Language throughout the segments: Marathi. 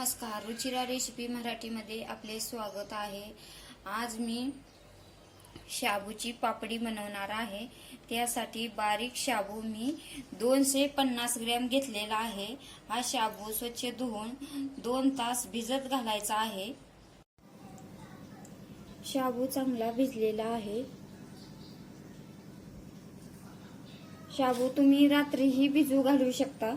नमस्कार. रुचिरा रेसिपी मराठीमध्ये आपले स्वागत आहे. आज मी शाबूची पापडी बनवणार आहे. त्यासाठी बारीक शाबू मी दोनशे पन्नास ग्रॅम घेतलेला आहे. हा शाबू स्वच्छ धुवून दोन तास भिजत घालायचा आहे. शाबू चांगला भिजलेला आहे. शाबू तुम्ही रात्रीही भिजू घालू शकता.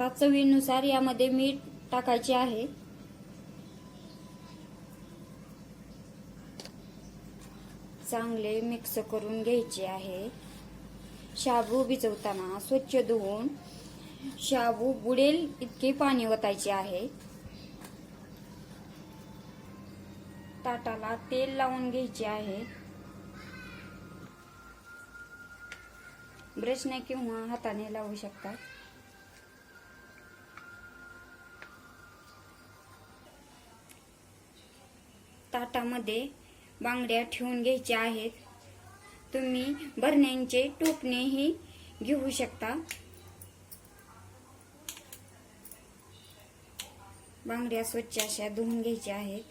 आता चवीनुसार यामध्ये मीठ टाकायचे आहे. चांगले मिक्स करून घ्यायचे आहे. शाबू भिजवताना स्वच्छ धुवून शाबू बुडेल इतके पाणी ओतायचे आहे. ताटाला तेल लावून घ्यायचे आहे. ब्रशने किंवा हाताने लावू शकतात ताटामध्ये बांगड्या ठेवून घ्यायच्या आहेत. तुम्ही भरण्यांचे टोपणेही घेऊ शकता. बांगड्या स्वच्छ अशा धुवून घ्यायच्या आहेत.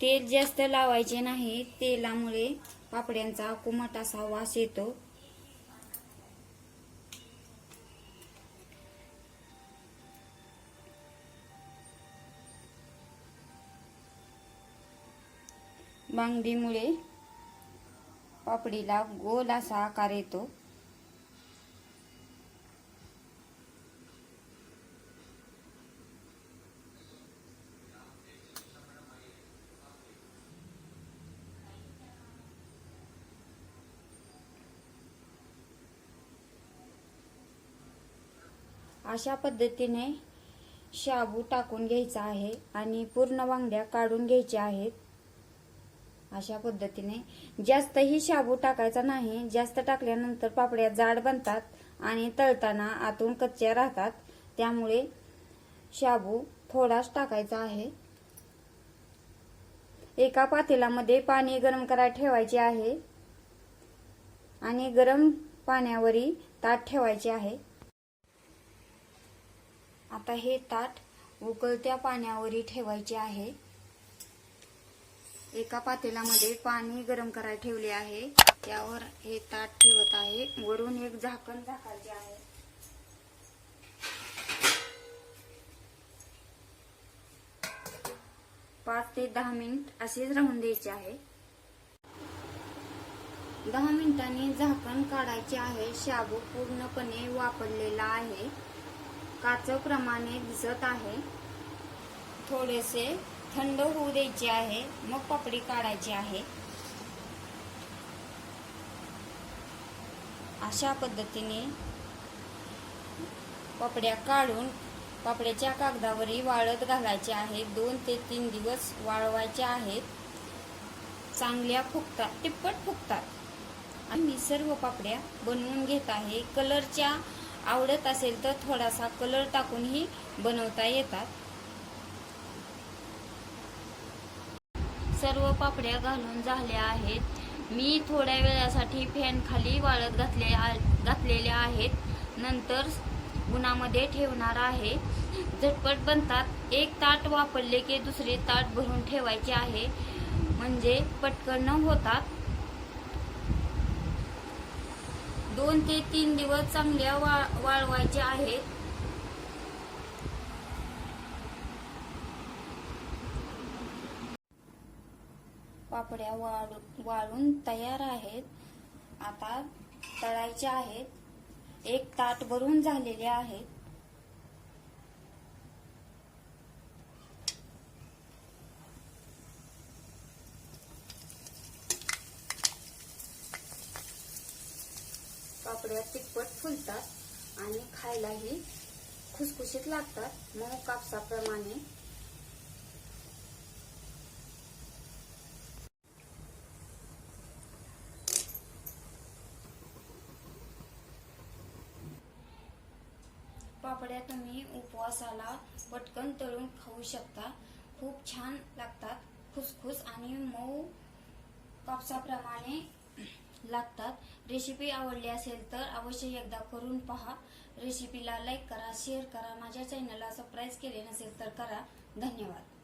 तेल जास्त लावायचे नाही. तेलामुळे पापड्यांचा कुमट असा वास येतो. बांगडीमुळे पापडीला गोल असा आकार येतो. अशा पद्धतीने शाबू टाकून घ्यायचा आहे आणि पूर्ण वांगड्या काढून घ्यायच्या आहेत. अशा पद्धतीने. जास्तही शाबू टाकायचा नाही. जास्त टाकल्यानंतर पापड्या जाड बनतात आणि तळताना आतून कच्च्या राहतात. त्यामुळे शाबू थोडाच टाकायचा आहे. एका पातेलामध्ये पाणी गरम करायला ठेवायचे आहे. आणि गरम पाण्यावरी ताट ठेवायचे आहे. आता हे ताट उकळत्या पाण्यावरी ठेवायचे आहे. एका पातेलामध्ये पाणी गरम करायला ठेवले आहे. त्यावर हे ताट ठेवत आहे. वरून एक झाकण झाकायचे आहे. पाच ते दहा मिनिट असेच राहून द्यायचे आहे. दहा मिनिटांनी झाकण काढायचे आहे. शाबू पूर्णपणे वापरलेला आहे. काचप्रमाणे दिसत आहे. थोडेसे थंड होऊ द्यायचे आहे मग पापडी काढायची आहे. अशा पद्धतीने पापड्या काढून पापड्याच्या कागदावरही वाळत घालायचे आहे. दोन ते तीन दिवस वाळवायचे आहेत चांगल्या फुगतात तिप्पट फुगतात. आणि मी सर्व पापड्या बनवून घेत आहे. कलरच्या आवडत असेल तर थोडासा कलर टाकूनही बनवता येतात. सर्व पापड्या घालून झाल्या आहेत. मी थोड्या वेळासाठी फॅनखाली वाळत घातले घातलेल्या आहेत. नंतर उन्हामध्ये ठेवणार आहे. झटपट बनतात. एक ताट वापरले की दुसरे ताट भरून ठेवायचे आहे. म्हणजे पटकन होतात दोन ते तीन दिवस चांगल्या वा वाळवायचे आहेत. पापड्या वाळू वाळून तयार आहेत. आता तळायच्या आहेत. एक ताट भरून झालेले आहेत. पापड्या तिप्पट फुलतात आणि खायलाही खुसखुशीत लागतात. मऊ कापसाप्रमाणे पापड्या तुम्ही उपवासाला पटकन तळून खाऊ शकता. खूप छान लागतात. खुसखुस आणि मऊ कापसाप्रमाणे लागतात. रेसिपी आवडली असेल तर अवश्य एकदा करून पहा. रेसिपीला लाईक करा शेअर करा. माझ्या चॅनलला सबस्क्राईब केले नसेल तर करा. धन्यवाद.